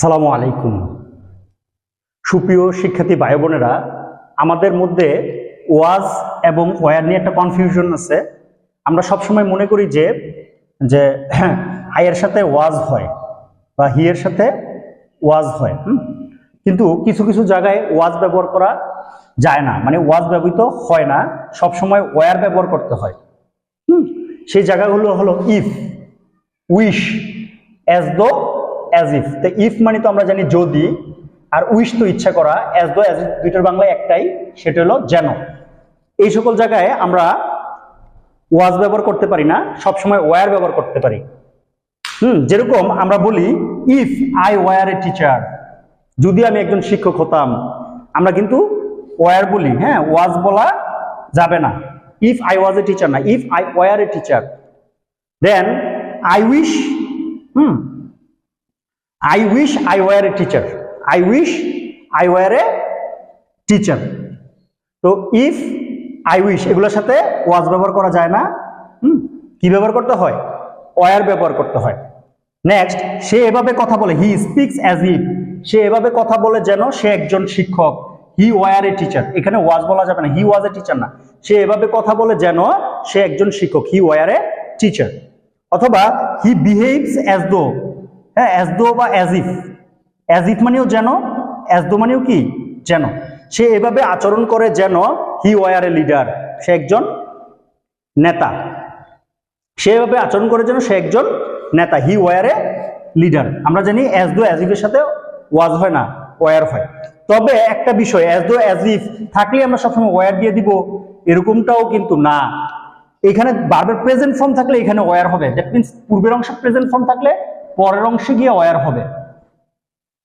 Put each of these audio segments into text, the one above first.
আসসালামু আলাইকুম সুপ্রিয় শিক্ষার্থী ভাই বোনেরা আমাদের মধ্যে ওয়াজ এবং ওয়ার নিয়ে একটা কনফিউশন আছে আমরা সবসময় মনে করি যে যে আয়ের সাথে ওয়াজ হয় বা হিয়ের সাথে ওয়াজ হয়? কিন্তু কিছু কিছু জায়গায় ওয়াজ ব্যবহার করা যায় না মানে ওয়াজ ব্যবহৃত হয় না, সবসময় ওয়ার ব্যবহার করতে হয়? সেই জায়গাগুলো হলো if wish as though as if তো ইফ মানে তো আমরা জানি যদি, আর উইশ তো ইচ্ছা করা অ্যাজ দো অ্যাজ ইফ দুইটার বাংলায় একটাই, সেটা হলো যেন। এই সকল জায়গায় আমরা ওয়াজ ব্যবহার করতে পারি না, সবসময় ওয়ার ব্যবহার করতে পারি। হুম, যেরকম আমরা বলি if I were a teacher যদি আমি একজন শিক্ষক হতাম, আমরা কিন্তু ওয়ার বলি হ্যাঁ ওয়াজ বলা যাবে না। If I was a teacher না if I were a teacher then I wish hmm I wish I were a teacher I wish I were a teacher তো ইফ আই উইশ এগুলোর সাথে ওয়াজ ব্যবহার করা যায় না। হুম, কি ব্যবহার করতে হয়? ওয়ার ব্যবহার করতে হয়। নেক্সট সে এভাবে কথা বলে। হি স্পিক্স অ্যাজ ইফ সে এভাবে কথা বলে যেন সে একজন শিক্ষক। হি ওয়ার এ টিচার এখানে ওয়াজ বলা যাবে না। হি ওয়াজ এ টিচার না। সে এভাবে কথা বলে যেন সে একজন শিক্ষক। হি ওয়ার এ টিচার অথবা হি বিহেভস অ্যাজ দো হ্যাঁ অ্যাজ দো বা অ্যাজ ইফ অ্যাজ ইফ মানেও যেন অ্যাজ দো মানেও কি? যেন। সে এভাবে আচরণ করে যেন হি ওয়ার এ লিডার সে একজন নেতা। সে এভাবে আচরণ করে যেন সে একজন নেতা। হি ওয়ার এ লিডার আমরা জানি অ্যাজ দো অ্যাজ ইফের সাথে ওয়াজ হয় না ওয়ার হয়। তবে একটা বিষয় অ্যাজ দো অ্যাজ ইফ থাকলে আমরা সবসময় ওয়ার দিয়ে দিব। এরকমটাও কিন্তু না। এখানে বারবার প্রেজেন্ট ফর্ম থাকলে এখানে ওয়ার হবে। দ্যাট মিনস পূর্বের অংশে প্রেজেন্ট ফর্ম থাকলে পরের অংশে গিয়ে ওয়ার হবে।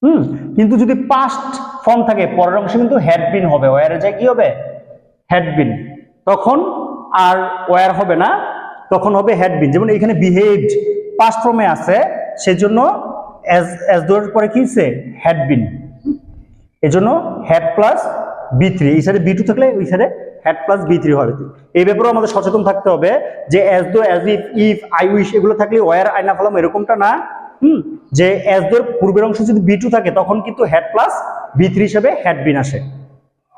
হুম? কিন্তু যদি পাস্ট ফর্ম থাকে, পরের অংশে কিন্তু হ্যাডবিন হবে। ওয়ারে যায় কি হবে? হ্যাডবিন তখন আর ওয়ার হবে না, তখন হবে হ্যাডবিন যেমন এখানে বিহেভড পাস্ট ফর্মে আছে, সেজন্য অ্যাজ অ্যাজ দোর পরে কি হচ্ছে হ্যাডবিন এজন্য হ্যাড প্লাস বি থ্রি এই সাইডে বি টু থাকলে ওই সাইডে হ্যাড প্লাস বি থ্রি হবে। এই ব্যাপারেও আমাদের সচেতন থাকতে হবে যে as though as if if I wish এগুলো থাকলে ওয়ার আয়না ফলাম এরকমটা না। হুম, যে অ্যাজ দোর পূর্বের অংশ যদি বি থাকে, তখন কিন্তু হ্যাড প্লাস বি থ্রি হিসেবে হ্যাড বিন আসে।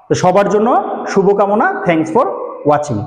তো সবার জন্য শুভকামনা থ্যাংকস ফর ওয়াচিং